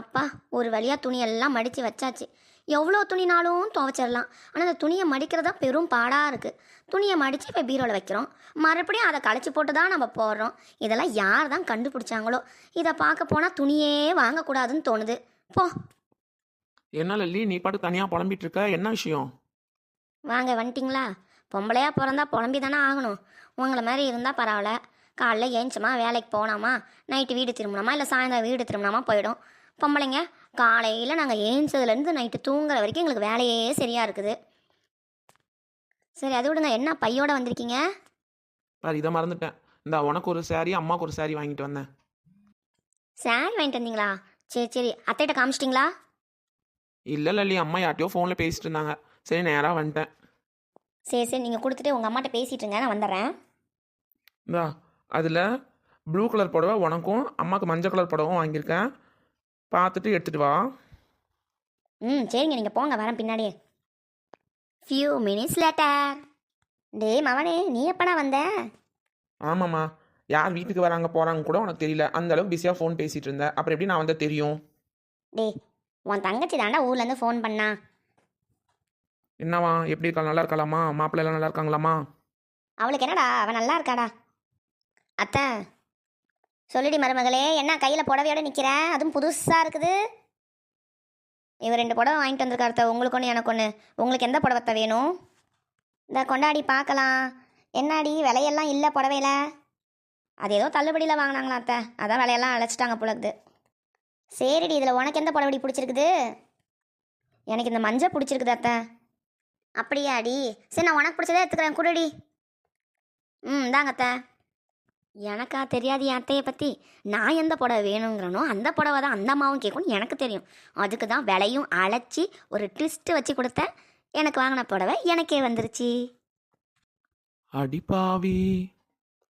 அப்பா ஒரு வழியாக துணியெல்லாம் மடித்து வச்சாச்சு. எவ்வளோ துணினாலும் துவைச்சிடலாம். ஆனால் அந்த துணியை மடிக்கிறது தான் பெரும் பாடாக இருக்குது துணியை மடித்து இப்போ பீரோவில் வைக்கிறோம். மறுபடியும் அதை களைச்சி போட்டு தான் நம்ம போடுறோம். இதெல்லாம் யார் தான் கண்டுபிடிச்சாங்களோ. இதை பார்க்க போனால் துணியே வாங்கக்கூடாதுன்னு தோணுது. போ. என்ன லல்லி நீ பாட்டு தனியாக புலம்பிட்டு இருக்க? என்ன விஷயம்? வாங்க வந்துட்டிங்களா? பொம்பளையா பிறந்தா புலம்பி தானே ஆகணும். உங்களை மாதிரி இருந்தால் பரவாயில்ல. காலைல ஏஞ்சமா வேலைக்கு போனாமா? நைட்டு வீடு திரும்பினோமா இல்லை சாயந்தரம் வீடு திரும்பினாமா போயிடும். பொம்பளைங்க காலையில் நாங்கள் ஏஞ்சதுலேருந்து நைட்டு தூங்குற வரைக்கும் எங்களுக்கு வேலையே சரியாக இருக்குது. சரி அது விடுங்க. என்ன பையோட வந்திருக்கீங்க? பாரு இதை மறந்துட்டேன். இந்த உனக்கு ஒரு saree அம்மாவுக்கு ஒரு saree வாங்கிட்டு வந்தேன். சாரி வாங்கிட்டு வந்தீங்களா? சரி சரி. அத்தைகிட்ட காமிச்சிட்டிங்களா? இல்லை லல்லி அம்மா யார்ட்டையோ ஃபோனில் பேசிட்டு இருந்தாங்க. சரி நேராக வந்துட்டேன். சரி சரி. நீங்கள் கொடுத்துட்டு உங்கள் அம்மாட்ட பேசிட்டு இருங்க. நான் வந்துடுறேன் இந்தா அதில் ப்ளூ கலர் புடவை உனக்கும் அம்மாவுக்கு மஞ்சள் கலர் புடவும் வாங்கியிருக்கேன். பார்த்துட்டு எடுத்துகிட்டு வா. ம் சரிங்க. நீங்கள் போங்க. வரேன் பின்னாடியே. ஃபியூ மினிட்ஸ் லேட்டர் டேய் மவனே நீ எப்படா வந்த? ஆமாம்மா. யார் வீட்டுக்கு வராங்க போகிறாங்க கூட உனக்கு தெரியல. அந்த அளவுக்கு பிஸியாக ஃபோன் பேசிகிட்டு இருந்தேன் அப்புறம் எப்படி நான் வந்தால் தெரியும்? டேய் உன் தங்கச்சி தாண்டா ஊர்லேருந்து ஃபோன் பண்ணா. என்னவா? எப்படி இருக்கா நல்லா இருக்கலாமா மாப்பிள்ளை எல்லாம் நல்லா இருக்காங்களாமா அவளுக்கு என்னடா? அவன் நல்லா இருக்காடா? அத்தை சொல்லிடி மருமகளே என்ன கையில் புடவையோட நிற்கிற அதுவும் புதுசாக இருக்குது. இவர் ரெண்டு புடவை வாங்கிட்டு வந்திருக்காரு அத்தை. உங்களுக்கு ஒன்று எனக்கு ஒன்று உங்களுக்கு எந்த புடவத்தை வேணும்? இந்த கொண்டாடி பார்க்கலாம். என்னாடி விலையெல்லாம் இல்லை புடவையில. அது ஏதோ தள்ளுபடியில் வாங்கினாங்களா அத்தை. அதான் விலையெல்லாம் அழைச்சிட்டாங்க புலக்குது சரிடி இதில் உனக்கு எந்த புடவடி பிடிச்சிருக்குது? எனக்கு இந்த மஞ்சள் பிடிச்சிருக்குது அத்தை. அப்படியாடி. சரி நான் உனக்கு பிடிச்சதே எடுத்துக்கிறேன். குடுடி. ம் இந்தாங்க அத்தை. எனக்கா தெரியாது என் அத்தையை பற்றி நான் எந்த புடவை வேணுங்கிறனோ அந்த புடவை தான் அந்த அம்மாவும் கேட்கும்னு எனக்கு தெரியும். அதுக்கு தான் விலையும் அழைச்சி ஒரு ட்விஸ்ட்டு வச்சு கொடுத்தேன் எனக்கு வாங்கின புடவை எனக்கே வந்துருச்சு. அடிப்பாவி